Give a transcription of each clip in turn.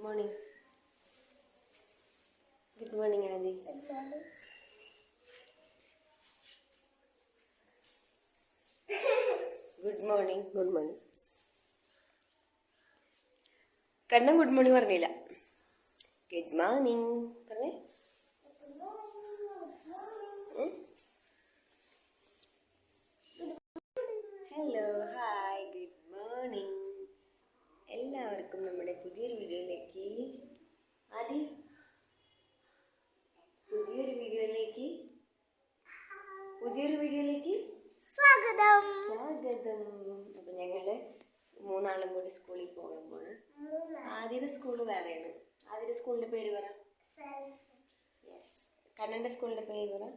Morning good morning Aadi good morning good morning Kannan good morning പറഞ്ഞില്ല. Good morning പറഞ്ഞേ? Hello hi good എല്ലാവർക്കും നമ്മുടെ പുതിയൊരു വീഡിയോയിലേക്ക് അതെ പുതിയൊരു വീഡിയോയിലേക്ക് പുതിയൊരു വീഡിയോയിലേക്ക് സ്വാഗതം. സ്വാഗതം. അപ്പം ഞങ്ങൾ മൂന്നാളും കൂടി സ്കൂളിൽ പോകുമ്പോൾ ആദ്യത്തെ സ്കൂൾ വേറെയാണ്. ആദ്യത്തെ സ്കൂളിന്റെ പേര് പറ. യെസ് കണ്ണന്റെ സ്കൂളിന്റെ പേര് പറ.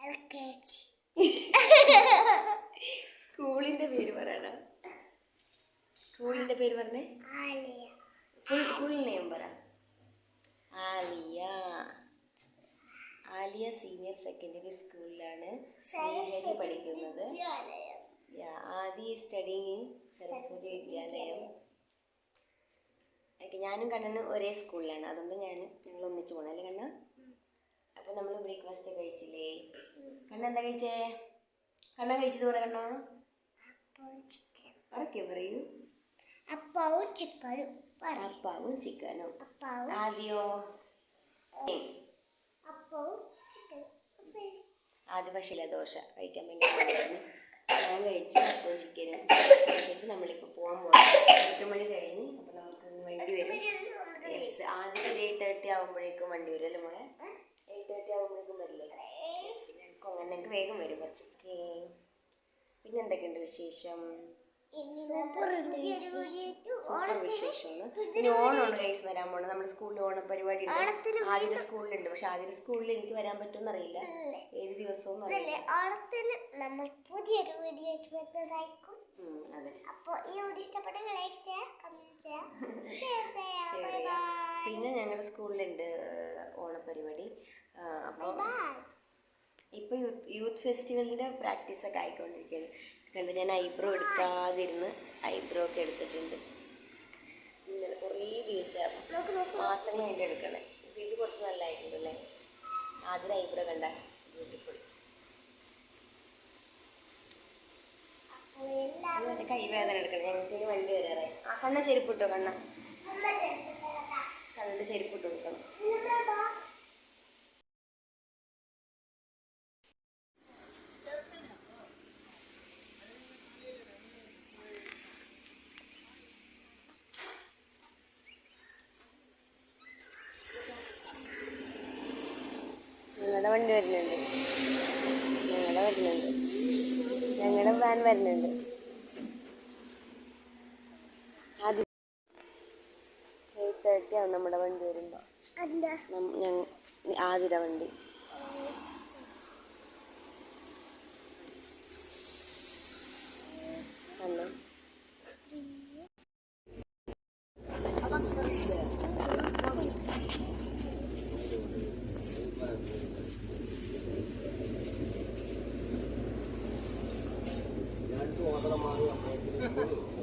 എൽ കെ ജി സ്കൂളിന്റെ പേര് പറയണ സ്കൂളിന്റെ പേര് പറഞ്ഞേ? ആലിയ. ഫുൾ ഫുൾ നെയിം പറ. ആലിയ. ആലിയ സീനിയർ സെക്കൻഡറി സ്കൂളിലാണ് ശ്രീഹരി പഠിക്കുന്നത്. ആദി സ്റ്റഡിങ് ഇൻ സരസ്വതി വിദ്യാലയം. ഓക്കെ ഞാനും കണ്ണനും ഒരേ സ്കൂളിലാണ് അതുകൊണ്ട് ഞാൻ നിങ്ങൾ ഒന്നിച്ച് പോകണം അല്ലേ കണ്ണ? അപ്പോൾ നമ്മൾ ബ്രേക്ക്ഫാസ്റ്റ് കഴിച്ചില്ലേ? കണ്ണ എന്താ കഴിച്ചേ? കണ്ണ കഴിച്ചത് പറ കണ്ണോ പറക്കേ പറയൂ. അപ്പവും ചിക്കനും. പറ. അപ്പാവും ചിക്കനും. അപ്പവും ആദ്യോ? അപ്പവും ചിക്കനും. ആദ്യ പക്ഷില ദോശ കഴിക്കാൻ വേണ്ടി ഞാൻ കഴിച്ചു. അപ്പവും ചിക്കനും കഴിച്ചിട്ട് നമ്മളിപ്പോൾ പോകാൻ പോകണം എട്ട് മണി കഴിഞ്ഞ് അപ്പോൾ നമുക്ക് വണ്ടി വരും. യെസ് ആദ്യം ഒരു എയ്റ്റ് തേർട്ടി ആകുമ്പോഴേക്കും വണ്ടി വരും അല്ലേ മോളെ? എയ്റ്റ് തേർട്ടി ആകുമ്പോഴേക്കും വരില്ലേ? ഞങ്ങൾക്ക് അങ്ങനെ വേഗം വരും കുറച്ച്. പിന്നെ എന്തൊക്കെയുണ്ട് വിശേഷം? സൂപ്പർ വിശേഷമാണ് ഇനി ഓണമാണ് കൈസ് വരാൻ പോണത്. നമ്മുടെ സ്കൂളിൽ ഓണ പരിപാടി ഉണ്ട്. ആദ്യത്തെ സ്കൂളിലുണ്ട്. പക്ഷെ ആദ്യത്തെ സ്കൂളിൽ എനിക്ക് വരാൻ പറ്റുമെന്ന് അറിയില്ല. ഏത് ദിവസവും ഓണത്തിന് നമ്മൾ പുതിയൊരു വീഡിയോ ആയിട്ട് വരുന്നതായിരിക്കും അപ്പോൾ ഈ വീഡിയോ ഇഷ്ടപ്പെട്ടെങ്കിൽ ലൈക്ക് ചെയ്യുക കമന്റ് ചെയ്യുക ഷെയർ ചെയ്യുക ബൈ ബൈ പിന്നെ ഞങ്ങളുടെ സ്കൂളിലുണ്ട് ഓണപരിപാടി. അപ്പോൾ ഇപ്പോൾ യൂത്ത് യൂത്ത് പ്രാക്ടീസ് പ്രാക്ടീസൊക്കെ ആയിക്കൊണ്ടിരിക്കുകയാണ് കണ്ട് ഞാൻ ഐബ്രോ എടുക്കാതിരുന്ന് ഐബ്രോ ഒക്കെ എടുത്തിട്ടുണ്ട്. ഇന്നലെ കുറേ ദിവസമാകും മാസങ്ങൾ കഴിഞ്ഞ് എടുക്കണേ. ഇത് കുറച്ച് നല്ലതായിട്ടുണ്ടല്ലേ? ആദ്യം ഐബ്രോ കണ്ട. ബ്യൂട്ടിഫുൾ അപ്പോൾ എല്ലാവരും എന്റെ കൈ വേദന എടുക്കണം. ഞങ്ങൾക്ക് ഇനി വണ്ടി വരാറായി. ആ കണ്ണ ചെരുപ്പ് ഇട്ടോ കണ്ണ. കണ്ണിന്റെ ചെരുപ്പ് ഇട്ട് കൊടുക്കണം ഞങ്ങളുടെ വണ്ടി വരുന്നുണ്ട് ഞങ്ങളുടെ വരുന്നുണ്ട് ഞങ്ങളുടെ വാൻ വരുന്നുണ്ട്. അത് എയ്റ്റ് തേർട്ടി ആവും നമ്മുടെ വണ്ടി വരുമ്പോൾ എന്താ ആതിര വണ്ടി. അല്ലേ. Hello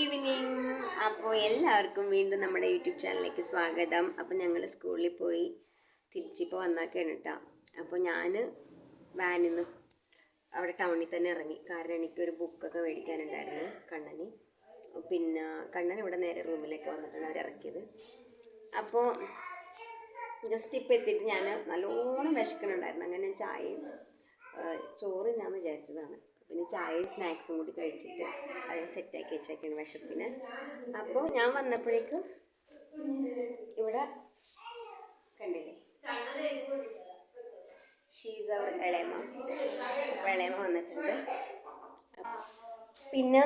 evening. അപ്പോൾ എല്ലാവർക്കും വീണ്ടും നമ്മുടെ യൂട്യൂബ് ചാനലിലേക്ക് സ്വാഗതം. അപ്പോൾ ഞങ്ങൾ സ്കൂളിൽ പോയി തിരിച്ചിപ്പോൾ വന്നാക്കാണ് കേട്ടോ അപ്പോൾ ഞാൻ വാനിൽ നിന്ന് അവിടെ ടൗണിൽ തന്നെ ഇറങ്ങി. കാരണം എനിക്കൊരു ബുക്കൊക്കെ മേടിക്കാനുണ്ടായിരുന്നു കണ്ണന്. പിന്നെ കണ്ണൻ ഇവിടെ നേരെ റൂമിലേക്ക് വന്നിട്ടാണ് അവർ ഇറക്കിയത്. അപ്പോൾ ജസ്റ്റ് ഇപ്പോൾ എത്തിയിട്ട് ഞാൻ നല്ലോണം വിശക്കണുണ്ടായിരുന്നു അങ്ങനെ ചായയും ചോറില്ലാന്ന് വിചാരിച്ചതാണ്. പിന്നെ ചായയും സ്നാക്സും കൂടി കഴിച്ചിട്ട് അത് സെറ്റാക്കി വെച്ചേക്കാണ് വിശപ്പിന്. അപ്പോൾ ഞാൻ വന്നപ്പോഴേക്കും ഇവിടെ കണ്ടില്ലേ? ഷീസ് അവർ ഇളയമ ഇളയമ്മ വന്നിട്ടുണ്ട്. പിന്നെ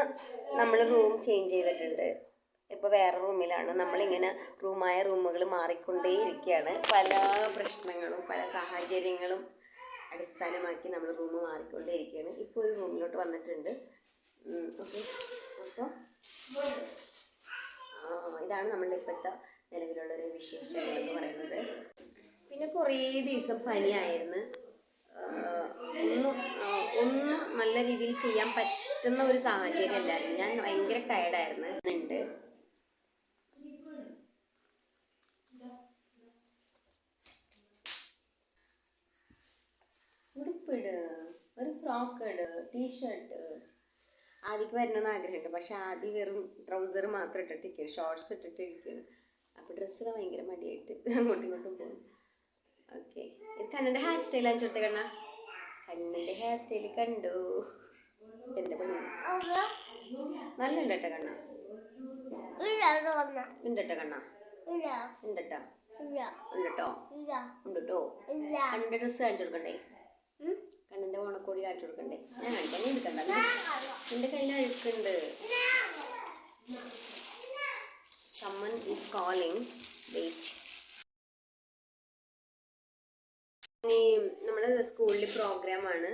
നമ്മൾ റൂം ചേഞ്ച് ചെയ്തിട്ടുണ്ട്. ഇപ്പോൾ വേറെ റൂമിലാണ് നമ്മളിങ്ങനെ റൂമായ റൂമുകൾ മാറിക്കൊണ്ടേയിരിക്കുകയാണ്. പല പ്രശ്നങ്ങളും പല സാഹചര്യങ്ങളും അടിസ്ഥാനമാക്കി നമ്മൾ റൂം മാറിക്കൊണ്ടേയിരിക്കുകയാണ് ഇപ്പോൾ ഒരു റൂമിലോട്ട് വന്നിട്ടുണ്ട്. ഓക്കെ അപ്പോൾ ഇതാണ് നമ്മളുടെ ഇപ്പോഴത്തെ നിലവിലുള്ളൊരു വിശേഷം എന്ന് പറയുന്നത്. പിന്നെ കുറേ ദിവസം പനിയായിരുന്നു. ഒന്നും ഒന്നും നല്ല രീതിയിൽ ചെയ്യാൻ പറ്റുന്ന ഒരു സാഹചര്യം അല്ലായിരുന്നു. ഞാൻ ഭയങ്കര ടയർഡായിരുന്നു ഉണ്ട് ടീഷർട്ട് ആദ്യക്ക് വരണമെന്ന് ആഗ്രഹമുണ്ട്. പക്ഷെ ആദ്യം വെറും ട്രൗസർ മാത്രം ഇട്ടിട്ടിരിക്കുകയാണ് ഷോർട്സ് ഇട്ടിട്ടിരിക്കുകയാണ് അപ്പോൾ ഡ്രസ്സിന് ഭയങ്കര മടിയായിട്ട് അങ്ങോട്ടും ഇങ്ങോട്ടും പോകും ഓക്കെ ഇത് കണ്ണിന്റെ ഹെയർ സ്റ്റൈൽ അഞ്ചെടുത്ത കണ്ണ? കണ്ണിന്റെ ഹെയർ സ്റ്റൈൽ കണ്ടു. എന്റെ പണി നല്ല ഉണ്ട് കേട്ടോ കണ്ണ? ഉണ്ട് കേട്ടോ കണ്ണ? ഉണ്ട് ഉണ്ടട്ടോ? ഉണ്ടട്ടോ? കേട്ടോ ഉണ്ട് കേട്ടോ കണ്ണിന്റെ ഡ്രസ്സ് കാണിച്ചു കൊടുക്കണ്ടേ? കണ്ണിന്റെ ഓണക്കോടി കാട്ടി കൊടുക്കണ്ടേ? ഞാൻ കാണിക്കാൻ എടുക്കണ്ട. നിന്റെ കയ്യിൽ അഴുക്കുണ്ട്. സമ്മൺ ഈസ് കോളിംഗ് വെയിറ്റ് ഇനി നമ്മുടെ സ്കൂളിൽ പ്രോഗ്രാമാണ്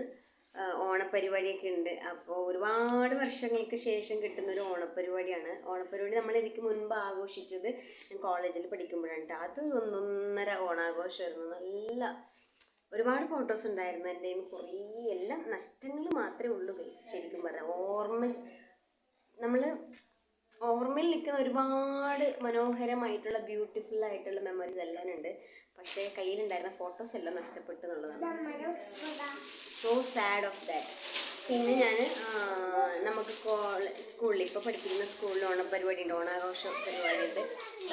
ഓണപ്പരിപാടിയൊക്കെ ഉണ്ട്. അപ്പോൾ ഒരുപാട് വർഷങ്ങൾക്ക് ശേഷം കിട്ടുന്ന ഒരു ഓണപ്പരിപാടിയാണ്. ഓണപ്പരിപാടി നമ്മൾ എനിക്ക് മുൻപ് ആഘോഷിച്ചത് കോളേജിൽ പഠിക്കുമ്പോഴാണ് കേട്ടോ അത് ഒന്നൊന്നര ഓണാഘോഷമായിരുന്നു. നല്ല ഒരുപാട് ഫോട്ടോസ് ഉണ്ടായിരുന്നു എന്റെ കുറേ എല്ലാം നഷ്ടങ്ങൾ മാത്രമേ ഉള്ളൂ ഗൈസ് ശരിക്കും പറഞ്ഞാൽ ഓർമ്മ നമ്മൾ ഓർമ്മയിൽ നിൽക്കുന്ന ഒരുപാട് മനോഹരമായിട്ടുള്ള ബ്യൂട്ടിഫുൾ ആയിട്ടുള്ള മെമ്മറീസ് എല്ലാം ഉണ്ട്. പക്ഷേ കയ്യിലുണ്ടായിരുന്ന ഫോട്ടോസ് എല്ലാം നഷ്ടപ്പെട്ടു എന്നുള്ളതാണ്. സോ സാഡ് ഓഫ് ദാറ്റ് പിന്നെ ഞാൻ നമുക്ക് സ്കൂളിൽ ഇപ്പോൾ പഠിപ്പിക്കുന്ന സ്കൂളിൽ ഓണപരിപാടി ഉണ്ട് ഓണാഘോഷ പരിപാടി ഉണ്ട്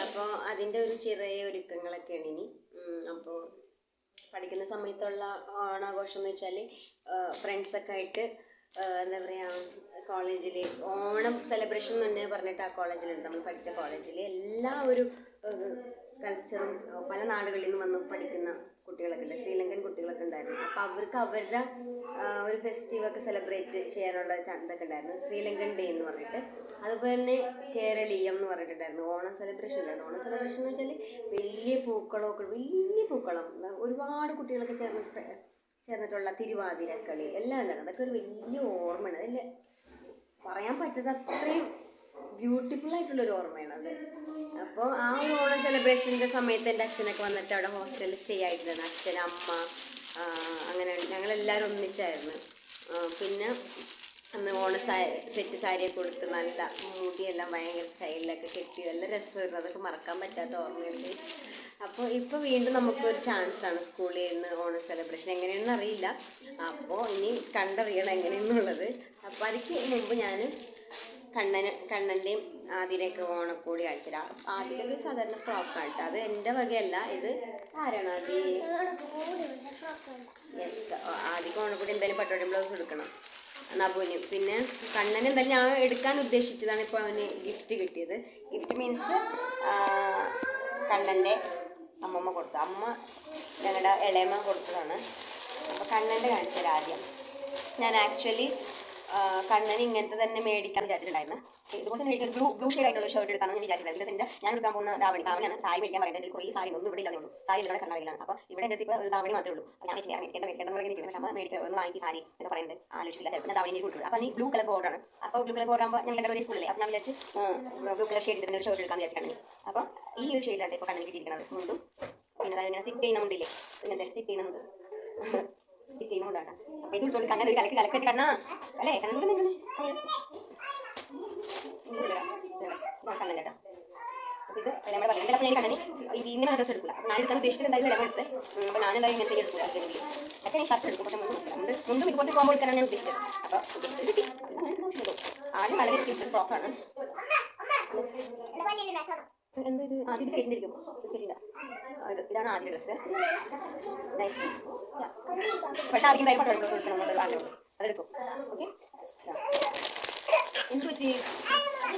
അപ്പോൾ അതിന്റെ ഒരു ചെറിയ ഒരുക്കങ്ങളൊക്കെയാണ് ഇനി. അപ്പോൾ പഠിക്കുന്ന സമയത്തുള്ള ഓണാഘോഷം എന്ന് വെച്ചാൽ ഫ്രണ്ട്സൊക്കെ ആയിട്ട് എന്താ പറയുക കോളേജിൽ ഓണം സെലിബ്രേഷൻ എന്ന് തന്നെ പറഞ്ഞിട്ട് ആ കോളേജിലുണ്ട് നമ്മൾ പഠിച്ച കോളേജിൽ എല്ലാ ഒരു കൾച്ചറും പല നാടുകളിൽ നിന്ന് വന്ന് പഠിക്കുന്ന കുട്ടികളൊക്കെ ഉണ്ട്. ശ്രീലങ്കൻ കുട്ടികളൊക്കെ ഉണ്ടായിരുന്നു. അപ്പോൾ അവർക്ക് അവരുടെ ഒരു ഒരു ഫെസ്റ്റിവൊക്കെ സെലിബ്രേറ്റ് ചെയ്യാനുള്ള ചന്തൊക്കെ ഉണ്ടായിരുന്നു. ശ്രീലങ്കൻ ഡേ എന്ന് പറഞ്ഞിട്ട്. അതുപോലെ തന്നെ കേരളീയം എന്ന് പറഞ്ഞിട്ടുണ്ടായിരുന്നു. ഓണം സെലിബ്രേഷൻ ഉണ്ടായിരുന്നു ഓണം സെലിബ്രേഷൻ എന്ന് വെച്ചാൽ വലിയ പൂക്കളമൊക്കെ വലിയ പൂക്കളം. ഒരുപാട് കുട്ടികളൊക്കെ ചേർന്ന് ചേർന്നിട്ടുള്ള തിരുവാതിരക്കളി എല്ലാം ഉണ്ടായിരുന്നു. അതൊക്കെ ഒരു വലിയ ഓർമ്മയാണ്. അതിൽ പറയാൻ പറ്റുന്ന അത്രയും ബ്യൂട്ടിഫുൾ ആയിട്ടുള്ള ഒരു ഓർമ്മയാണ് അത്. അപ്പോൾ ആ ഓണം സെലിബ്രേഷന്റെ സമയത്ത് എന്റെ അച്ഛനൊക്കെ വന്നിട്ട് അവിടെ ഹോസ്റ്റലിൽ സ്റ്റേ ആയിരുന്നു അച്ഛൻ അമ്മ അങ്ങനെ ഞങ്ങളെല്ലാവരും ഒന്നിച്ചായിരുന്നു. പിന്നെ അന്ന് ഓണ സെറ്റ് സാരിയൊക്കെ കൊടുത്ത് നല്ല മുടിയെല്ലാം ഭയങ്കര സ്റ്റൈലിലൊക്കെ കെട്ടി നല്ല രസമായിരുന്നു. അതൊക്കെ മറക്കാൻ പറ്റാത്ത ഓർമ്മയുണ്ട് അപ്പോൾ ഇപ്പോൾ വീണ്ടും നമുക്കൊരു ചാൻസാണ് സ്കൂളിൽ നിന്ന് ഓണ സെലിബ്രേഷൻ എങ്ങനെയാണെന്ന് അറിയില്ല. അപ്പോൾ ഇനി കണ്ടറിയണം എങ്ങനെയെന്നുള്ളത്. അപ്പോൾ അതിക്ക് മുമ്പ് ഞാൻ കണ്ണന് കണ്ണന്റെയും ആതിരയൊക്കെ ഓണക്കോടി അടിച്ചിടാം ആദ്യമൊക്കെ സാധാരണ ഫ്രോക്കാണ് കേട്ടോ. അത് എന്റെ വകയല്ല ഇത് ആരാണ് ആദ്യ? യെസ് ആദ്യം ഓണക്കൂടി എന്തായാലും പട്ടോടി ബ്ലൗസ് എടുക്കണം. നബുവിന്. പിന്നെ കണ്ണൻ എന്തായാലും ഞാൻ എടുക്കാൻ ഉദ്ദേശിച്ചതാണ് ഇപ്പോൾ അവന് ഗിഫ്റ്റ് കിട്ടിയത്. ഗിഫ്റ്റ് മീൻസ് കണ്ണന്റെ അമ്മമ്മ കൊടുത്തു. അമ്മ ഞങ്ങളുടെ ഇളയമ്മ കൊടുത്തതാണ്. അപ്പോൾ കണ്ണന്റെ കാണിച്ചത് ആദ്യം. ഞാൻ ആക്ച്വലി കണ്ണന് ഇങ്ങനത്തെ തന്നെ മേടിക്കാൻ വിചാരിച്ചിട്ടുണ്ടായിരുന്നു. ഇതുപോലെ മേടിക്കാൻ ബ്ലൂ ബ്ലൂ ഷെയ്ഡ് ആയിട്ടുള്ള ഷർട്ട് എടുക്കാമെന്ന് വിചാരിച്ചിട്ടുണ്ടായിരുന്നു ഇതിന്റെ ഞാൻ എടുക്കാൻ പോകുന്ന ദാവണി. ദാവണിയാണ് സാരി മേടിക്കാൻ പറയുന്നത്. കുറേ സാരി ഒന്നും ഇവിടെ ഇല്ലാതെ ഉള്ളൂ. സാരി ഇവിടെ കർണാടകയിലാണ് അപ്പോൾ ഇവിടെ എന്റെ ഇപ്പോൾ ഒരു ധാവണി മാത്രമേ ഉള്ളൂ. ഞാൻ ചെയ്യാൻ മേടിക്കേണ്ട മേടിക്കേണ്ട പറയുന്നത് പക്ഷേ അമ്മ മേടിക്കുക ഒന്ന് വാങ്ങി സാരി എന്ന് പറയുന്നത് ആലോചിച്ചില്ല ചിലപ്പോൾ ദാവണി കൊടുക്കുന്നത് അപ്പോൾ നീ ബ്ലൂ കളർ ബോർഡാണ് അപ്പോൾ ബ്ലൂ കളർ ബോർഡ് ആകുമ്പോൾ ഞങ്ങളുടെ ഒരു സ്കൂളിലെ അപ്പോൾ ഞാൻ വിചാരിച്ച് ബ്ലൂ കളർ ഷെയ്ഡ് ഒരു ഷർട്ട് എടുക്കാൻ വിചാരിച്ചിട്ടുണ്ടെങ്കിൽ അപ്പോൾ ഈ ഒരു ഷെയ്ഡിലാണ് ഇപ്പോൾ കണ്ണിൽ കിട്ടിയിരിക്കുന്നത് മുണ്ടും പിന്നെ അതായത് ഇങ്ങനെ സിപ്പ് ചെയ്യുന്ന മുണ്ടില്ലേ? ഇങ്ങനത്തെ സിപ്പ് ചെയ്യുന്ന മുണ്ട് സിപ്പ് ചെയ്യുന്ന അപ്പോൾ ഇത് ഉൾക്കൊണ്ട് കണ്ണൻ ഒരു കലക്ക് കലക്കട്ട് കണ്ണാ അല്ലേ കണ്ണൻ കണ്ണൻ കണ്ണൻ ഇത് നമ്മുടെ പറയുന്നത് അപ്പോൾ ഞാൻ കണ്ണന് ഇങ്ങനെ ഡ്രസ്സ് എടുക്കില്ല ഞാൻ എടുക്കാൻ ഉദ്ദേശിക്കുന്നത് എന്തായാലും വില കൊടുത്ത് അപ്പോൾ ഞാൻ എന്തായാലും ഇങ്ങനത്തെ എടുക്കില്ല ഈ ഷർട്ട് എടുക്കും പക്ഷെ മുണ്ട്. മുണ്ട് മുണ്ടും ഇതുപോലത്തെ കോമ്പോ എടുക്കാനാണ് ഞാൻ ഉദ്ദേശിച്ചത് അപ്പോൾ ഉദ്ദേശിച്ചത് ആദ്യം വളരെ ഫ്രോക്കാണ് എന്താ ഇത് ആദ്യം ഇരിക്കും ബിസ്ക്കറ്റിന്റെ ഇതാണ് ആദ്യ ഡ്രസ്സ് നൈസ് ഡ്രസ് പക്ഷേ ആദ്യം എന്തായാലും പട്ടോളം ഡ്രസ്സ് എടുക്കണം എന്നുള്ളത് ആഗ്രഹമുണ്ട്. അതെടുക്കും ഓക്കെ എന്ത് പറ്റി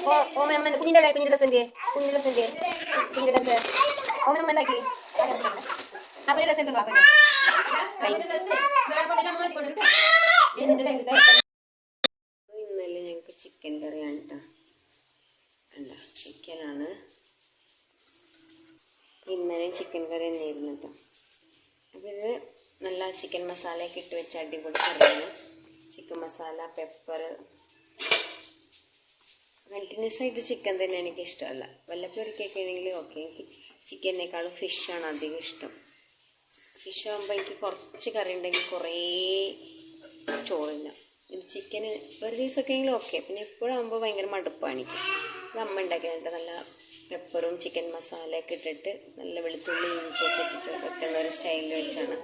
ഓ ഓമനമ്മ കുഞ്ഞിന്റെ അവിടെ കുഞ്ഞിന്റെ ഡ്രസ്സ് എന്തിയെ? കുഞ്ഞിന്റെ ഡ്രസ്സ് എന്തിയെ? കുഞ്ഞിന്റെ ഡ്രസ്സ് ഓമനമ്മ എന്താക്കി? അവരുടെ ഡ്രസ്സ് പാപ്പന്റെ ഇന്നലെ ഞങ്ങൾക്ക് ചിക്കൻ കറിയാണ് കേട്ടോ ചിക്കനാണ് ഇന്നലെയും ചിക്കൻ കറി തന്നെയായിരുന്നു കേട്ടോ അപ്പോൾ ഇത് നല്ല ചിക്കൻ മസാലയൊക്കെ ഇട്ട് വെച്ച് അടിപൊളി കറിയാണ്. ചിക്കൻ മസാല പെപ്പർ കണ്ടിന്യൂസ് ആയിട്ട് ചിക്കൻ തന്നെ എനിക്ക് ഇഷ്ടമല്ല വല്ലപ്പോഴൊക്കെ ആണെങ്കിൽ ഓക്കെ എനിക്ക് ചിക്കനേക്കാളും ഫിഷാണ് അധികം ഇഷ്ടം. ഫിഷ് ആകുമ്പോൾ എനിക്ക് കുറച്ച് കറി ഉണ്ടെങ്കിൽ കുറേ ചോറില്ല ഇത് ചിക്കന് ഒരു ദിവസമൊക്കെ എങ്കിലും ഓക്കെ പിന്നെ എപ്പോഴാകുമ്പോൾ ഭയങ്കര മടുപ്പാണ് എനിക്ക്. ഇത് അമ്മ ഉണ്ടാക്കിയിട്ട് നല്ല പെപ്പറും ചിക്കൻ മസാലയൊക്കെ ഇട്ടിട്ട് നല്ല വെളുത്തുള്ളി ഇഞ്ചിയൊക്കെ ഇട്ടിട്ട് വെക്കുന്ന ഒരു സ്റ്റൈലിൽ വെച്ചാണ്.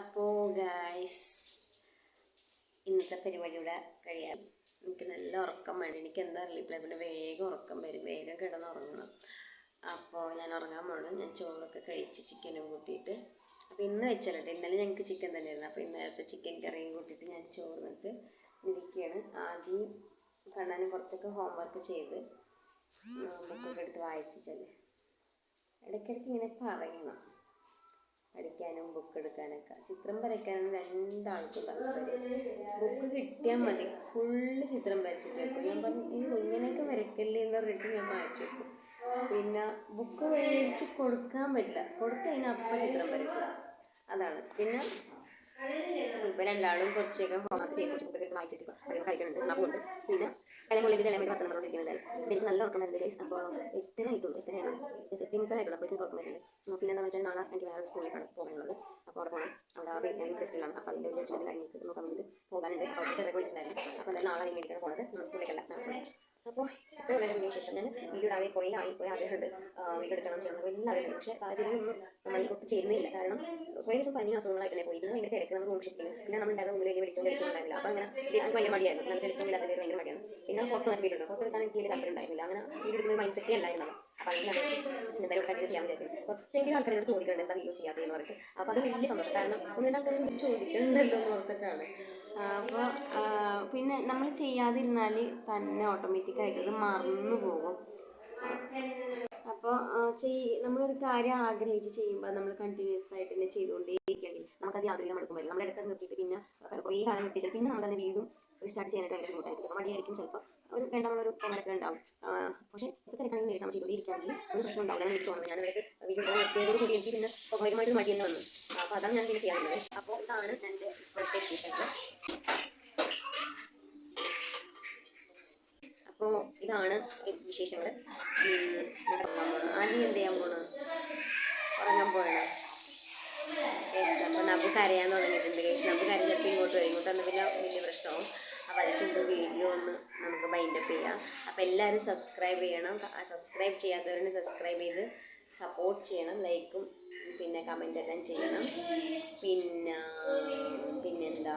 അപ്പോൾ ഗായ്സ് ഇന്നത്തെ പരിപാടി ഇവിടെ കഴിയാം. എനിക്ക് നല്ല ഉറക്കം വേണം. എനിക്ക് എന്താ അറിയില്ല. ഇവിടെ വേഗം ഉറക്കം വരും. വേഗം കിടന്നുറങ്ങണം. അപ്പോൾ ഞാൻ ഉറങ്ങാൻ പോകണം ഞാൻ ചോറൊക്കെ കഴിച്ച് ചിക്കനും കൂട്ടിയിട്ട് അപ്പോൾ ഇന്ന് വെച്ചാലട്ടെ ഇന്നലെ ഞങ്ങൾക്ക് ചിക്കൻ തന്നെയായിരുന്നു. അപ്പോൾ ഇന്നലത്തെ ചിക്കൻ കറിയും കൂട്ടിയിട്ട് ഞാൻ ചോറ് ചോറിന്നിട്ട് ഇരിക്കുകയാണ് ആദ്യം കണ്ണാനും കുറച്ചൊക്കെ ഹോംവർക്ക് ചെയ്ത് ബുക്കൊക്കെ എടുത്ത് വായിച്ചിട്ടല്ലേ ഇടയ്ക്കിടയ്ക്ക് ഇങ്ങനെ പറയണം. പഠിക്കാനും ബുക്ക് എടുക്കാനൊക്കെ. ചിത്രം വരയ്ക്കാനും രണ്ടാൾക്കും ബുക്ക് കിട്ടിയാൽ മതി. ഫുള്ള് ചിത്രം വരച്ചിട്ട് ഞാൻ പറഞ്ഞു ഈ ഇങ്ങനെയൊക്കെ വരയ്ക്കല്ലേ എന്ന് പറഞ്ഞിട്ട് ഞാൻ വായിച്ചു വെക്കും. പിന്നെ ബുക്ക് മേടിച്ച് കൊടുക്കാൻ പറ്റില്ല. കൊടുത്ത് കഴിഞ്ഞാൽ അപ്പം ചിത്രം വരയ്ക്കുക. അതാണ്. പിന്നെ ഇപ്പം രണ്ടാളും കുറച്ചൊക്കെ ഹോംവർക്ക് ചെയ്ത് കുറച്ച് വായിച്ചിട്ട് കഴിക്കുന്നുണ്ട്. അതുകൊണ്ട് പിന്നെ കാര്യം മുള്ളിൽ ഇളമേൽ പത്ത് നമ്മൾ ഇരിക്കുന്നത് എനിക്ക് നല്ല ഉറക്കം വരുന്നത് ഗൈസ് അപ്പോൾ എത്രയായിട്ടുള്ളൂ എത്രയാണ് സെറ്റിംഗ് ആയിട്ടുള്ളൂ. എനിക്ക് ഉറക്കം വരുന്നത് പിന്നെ എന്താ വെച്ചാൽ നാളെ എനിക്ക് വേറെ സ്കൂളിലേക്കാണ് പോകാനുള്ളത്. അപ്പോൾ അവിടെ പോകണം അവിടെ ആ ഫെസ്റ്റിലാണ് അപ്പോൾ അതിന്റെ ഒരു ചോദ്യം കാര്യങ്ങൾക്ക് നോക്കാൻ വേണ്ടി പോകാനുണ്ട്. അപ്പോൾ ഓഫീസറൊക്കെ വിളിച്ചിട്ടുണ്ടായിരുന്നു. അപ്പോൾ നാളെ അതിന് വേണ്ടിയിട്ടാണ് പോകുന്നത് നമ്മുടെ സ്കൂളിലേക്കല്ല അപ്പോൾ ഇപ്പോൾ വളരെ ശേഷം ഞാൻ കുറേ ആയി കുറേ ആഗ്രഹമുണ്ട് എടുക്കണം ചെയ്യണം എല്ലാം ആഗ്രഹമുണ്ട് പക്ഷേ സാഹചര്യം നമ്മൾ ഒത്തുചേരുന്നില്ല കാരണം കുറേ ദിവസം പനി അസുഖങ്ങളായിട്ട് തന്നെ പോയി പിന്നെ ഭയങ്കര തിരക്ക് നമ്മൾ റൂം പിന്നെ നമ്മൾ ഉണ്ടാകുന്ന മുമ്പിൽ വലിയ വെളിച്ചം അപ്പോൾ അങ്ങനെ ഭയങ്കര മടിയായിരുന്നു നല്ല വെളിച്ചമില്ലാത്ത പേര് ഭയങ്കര മടിയാണ് പിന്നെ പുറത്ത് വീടുണ്ട് പുറത്ത് എനിക്ക് വലിയ താല്പര്യം അങ്ങനെ മൈൻഡ് സെറ്റേ അല്ലായിരുന്നു അപ്പോൾ അതിനാണ് എന്തായാലും കണ്ടിട്ട് ചെയ്യാൻ വിചാരിക്കുന്നത് കുറച്ചെങ്കിലും ആൾക്കാരോട് ചോദിക്കുന്നുണ്ട് എന്താ വീഡിയോ ചെയ്യാത്തതെന്ന് അപ്പോൾ അത് വലിയ സന്തോഷം കാരണം ഒന്ന് രണ്ട് ആൾക്കാർ ചോദിക്കുന്നുണ്ടല്ലോ എന്ന് ഓർത്തിട്ടാണ് അപ്പോൾ പിന്നെ നമ്മൾ ചെയ്യാതിരുന്നാൽ തന്നെ ഓട്ടോമാറ്റിക്കായിട്ട് മറന്നു പോകും അപ്പോൾ ചെയ് നമ്മളൊരു കാര്യം ആഗ്രഹിച്ച് ചെയ്യുമ്പോൾ നമ്മൾ കണ്ടിന്യൂസ് ആയിട്ട് തന്നെ ചെയ്തുകൊണ്ടേയിരിക്കുകയാണെങ്കിൽ നമുക്കത് യാതൊരു മടുക്കും വരും നമ്മൾ അടുത്ത് നിർത്തിയിട്ട് പിന്നെ കുറേ കാലം നിർത്തിച്ചാൽ പിന്നെ നമുക്കതിനെ വീണ്ടും സ്റ്റാർട്ട് ചെയ്യാനായിട്ട് ഭയങ്കര ബുദ്ധിമുട്ടായിരിക്കും. മടിയായിരിക്കും ചിലപ്പോൾ ഒരു വേണ്ടാന്നുള്ളൊരു ഫോണൊക്കെ ഉണ്ടാവും. പക്ഷേ ഇത് തിരക്കാണെങ്കിൽ നേരിട്ട് നമ്മൾ ചെയ്തുകൊണ്ടിരിക്കുകയാണെങ്കിൽ ഒരു പ്രശ്നം ഉണ്ടാവില്ല. എനിക്ക് തോന്നുന്നു ഞാൻ ഇവർക്ക് വീണ്ടും നിർത്തിയതോട് കൂടി എനിക്ക് പിന്നെ സ്വാഭാവികമായിട്ട് മടിയെന്ന് വന്നു. അപ്പോൾ അതാണ് ഞാൻ പിന്നെ ചെയ്യാറുള്ളത് അപ്പോൾ ഇതാണ് എന്റെ അപ്പോൾ ഇതാണ് വിശേഷങ്ങൾ ആദ്യം എന്ത് ചെയ്യാൻ പോണു? ഉറങ്ങാൻ പോകണം യെസ് നമുക്ക് കരയാൻ തുടങ്ങിയിട്ടുണ്ട്. നമുക്ക് കരഞ്ഞപ്പോൾ ഇങ്ങോട്ട് വരും. ഇങ്ങോട്ട് വന്ന് പിന്നെ വലിയ പ്രശ്നമാവും അപ്പോൾ അതിന്റെ വീഡിയോ ഒന്ന് നമുക്ക് ബൈൻഡപ്പ് ചെയ്യാം. അപ്പോൾ എല്ലാവരും സബ്സ്ക്രൈബ് ചെയ്യണം. സബ്സ്ക്രൈബ് ചെയ്യാത്തവരുടെ സബ്സ്ക്രൈബ് ചെയ്ത് സപ്പോർട്ട് ചെയ്യണം. ലൈക്കും പിന്നെ കമന്റ് എല്ലാം ചെയ്യണം. പിന്നെ പിന്നെന്താ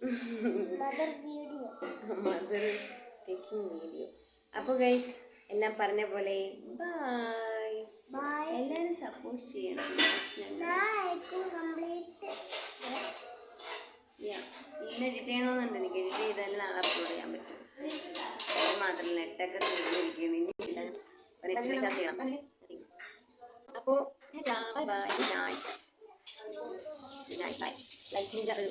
Mother video mother taking video അപ്പോൾ ഗൈസ് എല്ലാം പറഞ്ഞ പോലെ ബൈ ബൈ എല്ലാവരും സപ്പോർട്ട് ചെയ്യണം. ഇന്ന് എഡിറ്റ് ചെയ്യണമെന്നുണ്ട്. എനിക്ക് എഡിറ്റ് ചെയ്താൽ നാളെ അപ്ലോഡ് ചെയ്യാൻ പറ്റും. അത് മാത്രമല്ല നെറ്റൊക്കെ ചെയ്യണം. അപ്പോൾ ബൈ ബൈ ബൈ ലൈറ്റിന് ഇവിടെ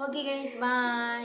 ഓക്കെ ഗൈസ് ബൈ